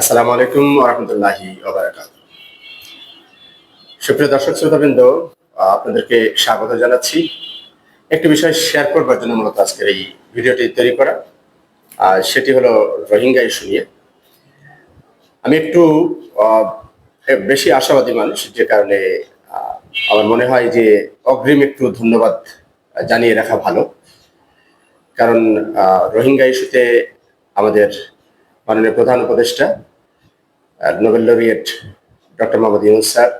আসসালামু আলাইকুম রহমতুল্লাহি সুপ্রিয় দর্শক, শ্রোতাবৃন্দ, আপনাদেরকে স্বাগত জানাচ্ছি। একটি বিষয় শেয়ার করবার জন্য মূলত আজকের এই ভিডিওটি তৈরি করা, আর সেটি হলো রোহিঙ্গা ইস্যু নিয়ে। আমি একটু বেশি আশাবাদী মানুষ, যে কারণে আমার মনে হয় যে অগ্রিম একটু ধন্যবাদ জানিয়ে রাখা ভালো। কারণ রোহিঙ্গা ইস্যুতে আমাদের মাননীয় প্রধান উপদেষ্টা Nobel laureate doctor Mohammad Yunus sir.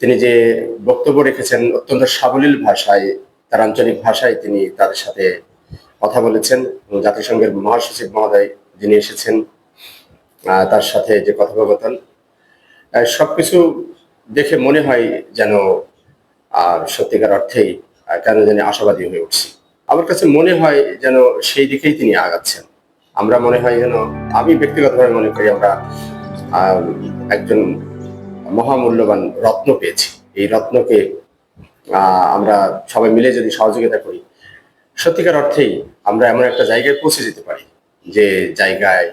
তিনি যে বক্তব্য রেখেছেন অত্যন্ত সাবলীল ভাষায়, তার আঞ্চলিক ভাষায় তিনি তাদের সাথে কথা বলেছেন এবং জাতিসংঘের মহাসচিব মহোদয় যিনি এসেছেন তার সাথে যে কথোপকথন সবকিছু দেখে মনে হয় যেন, আর সত্যিকার অর্থেই কেন জানি আশাবাদী হয়ে উঠছি। আমার কাছে মনে হয় যেন সেই দিকেই তিনি আগাচ্ছেন। আমরা মনে হয় যেন, আমি ব্যক্তিগতভাবে মনে করি আমরা একজন মহামূল্যবান রত্ন পেয়েছি। এই রত্নকে আমরা সবাই মিলে যদি সহযোগিতা করি, সত্যিকার অর্থেই আমরা এমন একটা জায়গায় পৌঁছে যেতে পারি যে জায়গায়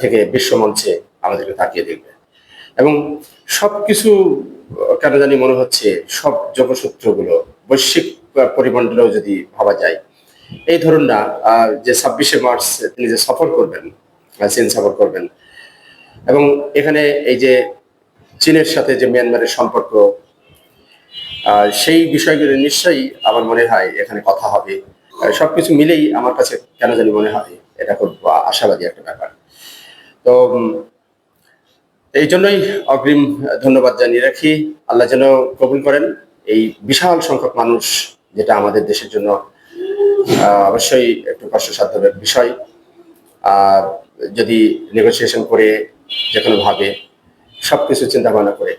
থেকে বিশ্বমঞ্চে আমাদেরকে তাকিয়ে দেখবে। এবং সব কিছু কেন জানি মনে হচ্ছে সব যোগসূত্রগুলো, বৈশ্বিক পরিমণ্ডলেও যদি ভাবা যায় এই ধরুন না যে ছাব্বিশে মার্চ তিনি যে সফর করবেন চীন সফর করবেন, এবং এখানে এই যে চীনের সাথে যে মিয়ানমারের সম্পর্ক সেই বিষয়গুলো নিশ্চয়ই আমার মনে হয় এখানে কথা হবে। সবকিছু মিলেই আমার কাছে কেন জানি মনে হয় এটা খুব আশাবাদী একটা ব্যাপার। তো এই জন্যই অগ্রিম ধন্যবাদ জানিয়ে রাখি। আল্লাহ যেন কবুল করেন এই বিশাল সংখ্যক মানুষ যেটা আমাদের দেশের জন্য অবশ্যই একটু কষ্টসাধ্য বিষয়। আর যদি নেগোসিয়েশন করে যে কোনোভাবে সব কিছু চিন্তা ভাবনা করে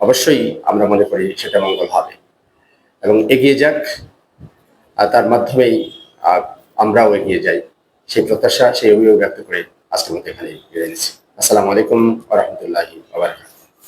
অবশ্যই আমরা মনে করি সেটা মঙ্গল হবে। এবং এগিয়ে যাক, আর তার মাধ্যমেই আমরাও এগিয়ে যাই। সেই প্রত্যাশা, সেই অভিযোগ ব্যক্ত করে আজকের মতো এখানে বিদায় নিচ্ছি। আসসালামু আলাইকুম রহমতুল্লাহি আবার